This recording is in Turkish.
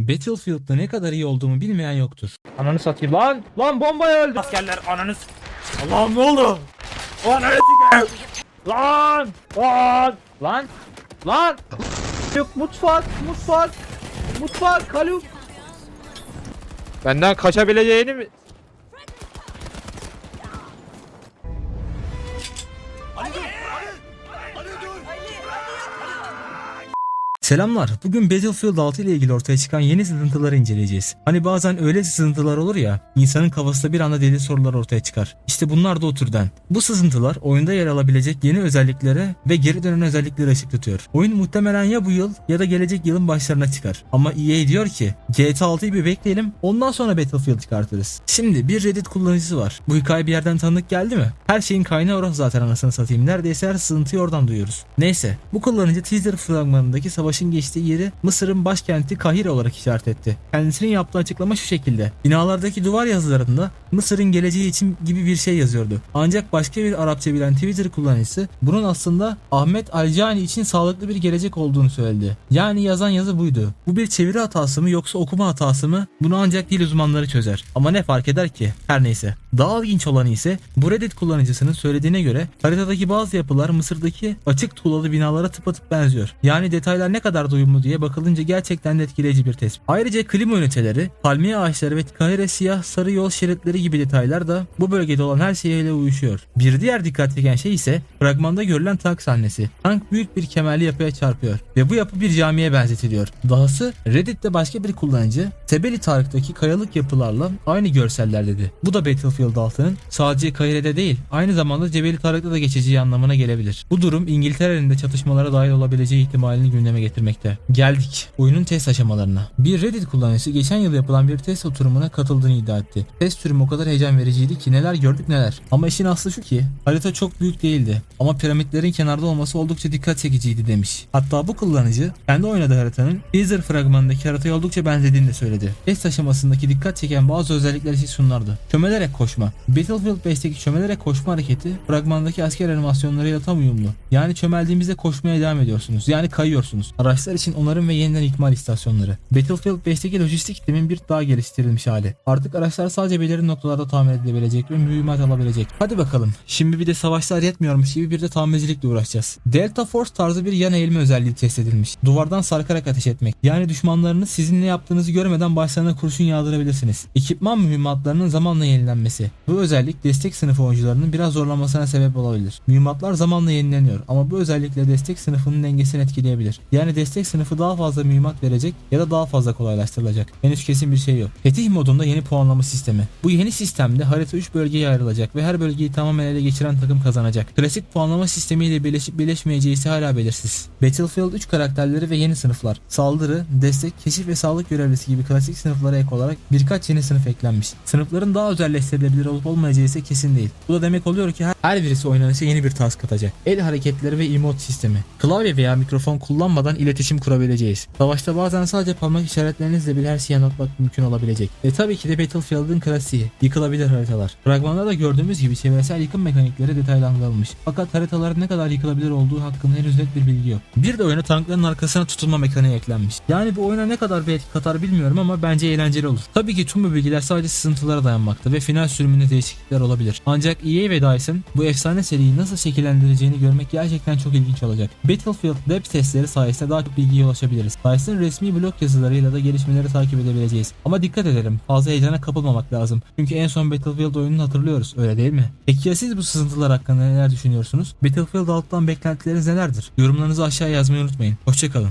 Battlefield'da ne kadar iyi olduğumu bilmeyen yoktur. Ananı satayım lan! Lan bombaya öldü! Askerler ananız. Allah'ım ne oldu? Ananı sikeyim. Lan! Lan! Lan! Lan! Yok mutfak! Mutfak! Mutfak! Kaluk! Benden kaçabileceğini mi? Selamlar. Bugün Battlefield 6 ile ilgili ortaya çıkan yeni sızıntıları inceleyeceğiz. Hani bazen öyle sızıntılar olur ya, insanın kafasında bir anda deli sorular ortaya çıkar. İşte bunlar da o türden. Bu sızıntılar oyunda yer alabilecek yeni özelliklere ve geri dönen özelliklere ışık tutuyor. Oyun muhtemelen ya bu yıl ya da gelecek yılın başlarına çıkar. Ama EA diyor ki GTA 6'yı bir bekleyelim ondan sonra Battlefield çıkartırız. Şimdi bir Reddit kullanıcısı var. Bu hikaye bir yerden tanıdık geldi mi? Her şeyin kaynağı orası zaten anasını satayım. Neredeyse her sızıntıyı oradan duyuyoruz. Neyse bu kullanıcı teaser fragmanındaki savaşın geçtiği yeri Mısır'ın başkenti Kahire olarak işaret etti. Kendisinin yaptığı açıklama şu şekilde. Binalardaki duvar yazılarında Mısır'ın geleceği için gibi bir şey yazıyordu. Ancak başka bir Arapça bilen Twitter kullanıcısı bunun aslında Ahmet Alcani için sağlıklı bir gelecek olduğunu söyledi. Yani yazan yazı buydu. Bu bir çeviri hatası mı yoksa okuma hatası mı? Bunu ancak dil uzmanları çözer. Ama ne fark eder ki? Her neyse. Daha ilginç olanı ise bu Reddit kullanıcısının söylediğine göre haritadaki bazı yapılar Mısır'daki açık tuğlalı binalara tıpatıp benziyor. Yani detaylar ne kadar da uyumlu diye bakılınca gerçekten de etkileyici bir tespit. Ayrıca klima üniteleri, palmiye ağaçları ve Kahire siyah sarı yol şeritleri gibi detaylar da bu bölgede olan her şeyle uyuşuyor. Bir diğer dikkat çeken şey ise fragmanda görülen tank sahnesi. Tank büyük bir kemerli yapıya çarpıyor ve bu yapı bir camiye benzetiliyor. Dahası Reddit'te başka bir kullanıcı Tebeli Tarık'taki kayalık yapılarla aynı görseller dedi. Bu da Battlefield 6'nın sadece Kahire'de değil aynı zamanda Cebeli Tarık'ta da geçeceği anlamına gelebilir. Bu durum İngiltere'nin de çatışmalara dahil olabileceği ihtimalini gündeme getirmekte. Geldik oyunun test aşamalarına. Bir Reddit kullanıcısı geçen yıl yapılan bir test oturumuna katıldığını iddia etti. Test sürümü o kadar heyecan vericiydi ki neler gördük neler. Ama işin aslı şu ki harita çok büyük değildi. Ama piramitlerin kenarda olması oldukça dikkat çekiciydi demiş. Hatta bu kullanıcı kendi oynadığı haritanın teaser fragmanındaki haritaya oldukça benzediğini de söyledi. Test aşamasındaki dikkat çeken bazı özellikler ise şunlardı. Çömelerek koşma. Battlefield 5'teki çömelerek koşma hareketi fragmandaki asker animasyonlarıyla tam uyumlu. Yani çömeldiğimizde koşmaya devam ediyorsunuz. Yani kayıyorsunuz. Araçlar için onarım ve yeniden ikmal istasyonları. Battlefield 5'teki lojistik sistemin bir daha geliştirilmiş hali. Artık araçlar sadece belirli noktalarda tamir edilebilecek ve mühimmat alabilecek. Hadi bakalım. Şimdi bir de savaşlar yetmiyormuş gibi bir de tamircilikle uğraşacağız. Delta Force tarzı bir yan eğilme özelliği test edilmiş. Duvardan sarkarak ateş etmek. Yani düşmanlarınız sizin ne yaptığınızı görmeden başlarına kurşun yağdırabilirsiniz. Ekipman mühimmatlarının zamanla yenilenmesi. Bu özellik destek sınıfı oyuncularının biraz zorlanmasına sebep olabilir. Mühimmatlar zamanla yenileniyor ama bu özellikle destek sınıfının dengesini etkileyebilir. Yani destek sınıfı daha fazla mühimmat verecek ya da daha fazla kolaylaştırılacak. Henüz kesin bir şey yok. Fetih modunda yeni puanlama sistemi. Bu yeni sistemde harita 3 bölgeye ayrılacak ve her bölgeyi tamamen ele geçiren takım kazanacak. Klasik puanlama sistemiyle birleşip birleşmeyeceği ise hala belirsiz. Battlefield 3 karakterleri ve yeni sınıflar. Saldırı, destek, keşif ve sağlık görevlisi gibi klasik sınıflara ek olarak birkaç yeni sınıf eklenmiş. Sınıfların daha özelleştirilebilir olup olmayacağı ise kesin değil. Bu da demek oluyor ki her birisi oynanışa yeni bir task katacak. El hareketleri ve emote sistemi. Klavye veya mikrofon kullanmadan iletişim kurabileceğiz. Savaşta bazen sadece parmak işaretlerinizle bile her şeyi anlatmak mümkün olabilecek. Ve tabii ki de Battlefield'ın klasiği. Yıkılabilir haritalar. Fragmanda da gördüğümüz gibi çevresel yıkım mekanikleri detaylandırılmış. Fakat haritaların ne kadar yıkılabilir olduğu hakkında henüz net bir bilgi yok. Bir de oyuna tankların arkasına tutulma mekaniği eklenmiş. Yani bu oyuna ne kadar bir etki katar bilmiyorum ama bence eğlenceli olur. Tabii ki tüm bu bilgiler sadece sızıntılara dayanmakta ve final sürümünde değişiklikler olabilir. Ancak EA ve Dyson bu efsane seriyi nasıl şekillendireceğini görmek gerçekten çok ilginç olacak. Battlefield web testleri sayesinde daha çok bilgiye ulaşabiliriz. Dyson resmi blog yazılarıyla da gelişmeleri takip edebileceğiz. Ama dikkat edelim fazla heyecana kapılmamak lazım. Çünkü en son Battlefield oyununu hatırlıyoruz öyle değil mi? Peki ya siz bu sızıntılar hakkında neler düşünüyorsunuz? Battlefield 6'dan beklentileriniz nelerdir? Yorumlarınızı aşağıya yazmayı unutmayın. Hoşçakalın.